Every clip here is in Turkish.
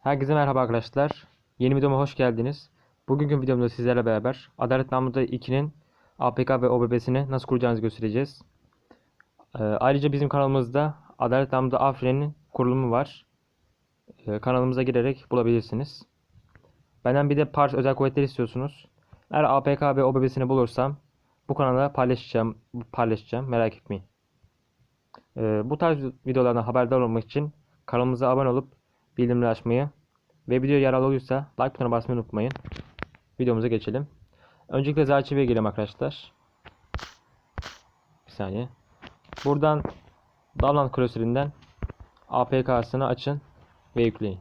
Herkese merhaba arkadaşlar. Yeni videoma hoş geldiniz. Bugünkü videomda sizlerle beraber Adalet Namlu'da 2'nin APK ve OBB'sini nasıl kuracağınızı göstereceğiz. Ee, ayrıca bizim kanalımızda Adalet Namlu'da Afrin'in kurulumu var. Ee, kanalımıza girerek bulabilirsiniz. Benden bir de Pars özel kuvvetleri istiyorsunuz. Eğer APK ve OBB'sini bulursam bu kanalda paylaşacağım, paylaşacağım. Merak etmeyin. Ee, bu tarz videolardan haberdar olmak için kanalımıza abone olup bildirimleri açmayı ve video yararlı olursa like butonuna basmayı unutmayın. Videomuza geçelim. Öncelikle Zarchive'ye girelim arkadaşlar. Bir saniye. Buradan Download klasöründen APK'sını açın ve yükleyin.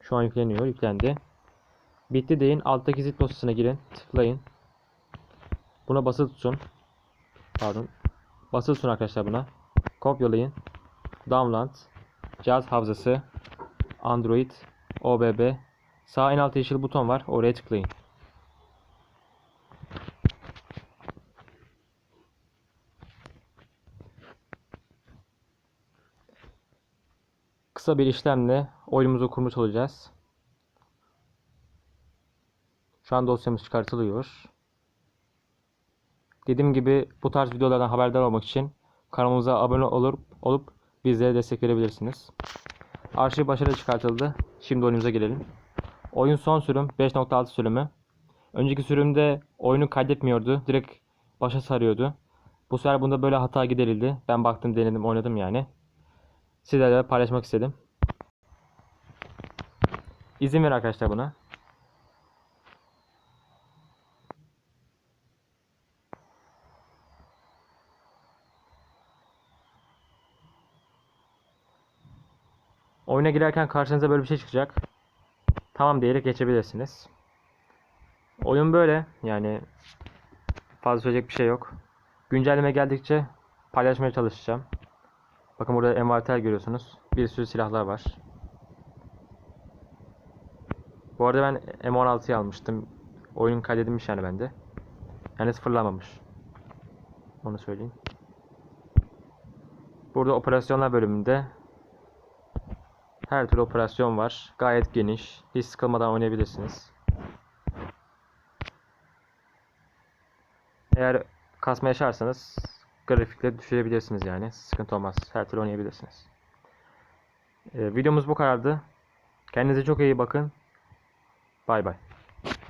Şu an yükleniyor. Yüklendi. Bitti deyin. Alttaki zip dosyasına girin. Tıklayın. Buna basılı tutun. Pardon. Basılı tutun arkadaşlar buna. Kopyalayın. Download. Cihaz hafızası. Android. OBB. Sağ en altta yeşil buton var. Oraya tıklayın. Kısa bir işlemle oyunumuzu kurmuş olacağız. Şu an dosyamız çıkartılıyor. Dediğim gibi bu tarz videolardan haberdar olmak için kanalımıza abone olup olup bizlere destek verebilirsiniz. Arşiv başarılı çıkartıldı. Şimdi oyunumuza gelelim. Oyun son sürüm 5.6 sürümü. Önceki sürümde oyunu kaydetmiyordu. Direkt başa sarıyordu. Bu sefer bunda böyle hata giderildi. Ben baktım, denedim, oynadım yani. Sizlerle paylaşmak istedim. İzin ver arkadaşlar buna. Oyuna girerken karşınıza böyle bir şey çıkacak. Tamam diyerek geçebilirsiniz. Oyun böyle. Yani fazla söyleyecek bir şey yok. Güncelleme geldikçe paylaşmaya çalışacağım. Bakın burada envanter görüyorsunuz. Bir sürü silahlar var. Bu arada ben M16'yı almıştım. Oyun kaydedilmiş yani bende. Yani sıfırlamamış. Onu söyleyeyim. Burada operasyonlar bölümünde her türlü operasyon var. Gayet geniş. Hiç sıkılmadan oynayabilirsiniz. Eğer kasma yaşarsanız grafikleri düşürebilirsiniz yani. Sıkıntı olmaz. Her türlü oynayabilirsiniz. Ee, videomuz bu kadardı. Kendinize çok iyi bakın. Bay bay.